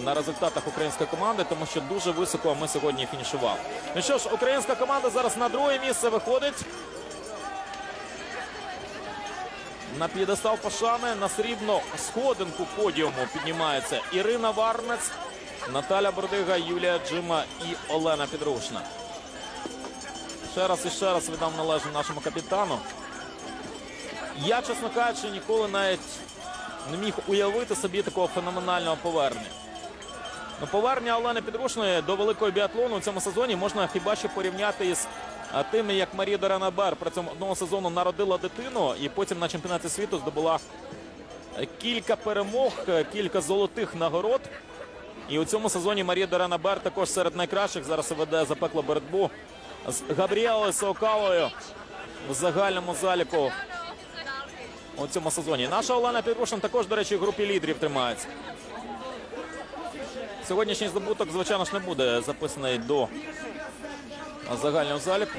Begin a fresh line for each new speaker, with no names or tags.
на результатах української команди, тому що дуже високо ми сьогодні фінішували. Ну що ж, українська команда зараз на друге місце виходить. На п'єдестал пошани на срібну сходинку подіуму піднімається Ірина Варнець, Наталя Бордига, Юлія Джима і Олена Підрушна. Ще раз і ще раз віддам належне нашому капітану. Я, чесно кажучи, ніколи навіть не міг уявити собі такого феноменального повернення. Ну, повернення Олени Підрушної до великого біатлону у цьому сезоні можна хіба що порівняти із тим, як Марія Доренабер при цьому одного сезону народила дитину і потім на чемпіонаті світу здобула е, кілька перемог, е, кілька золотих нагород. І у цьому сезоні Марія Доренабер також серед найкращих зараз веде запеклу боротьбу з Габріелою Саукалою в загальному заліку у цьому сезоні. Наша Олена Підрушин також, до речі, в групі лідерів тримається. Сьогоднішній здобуток, звичайно ж, не буде записаний до загального заліку.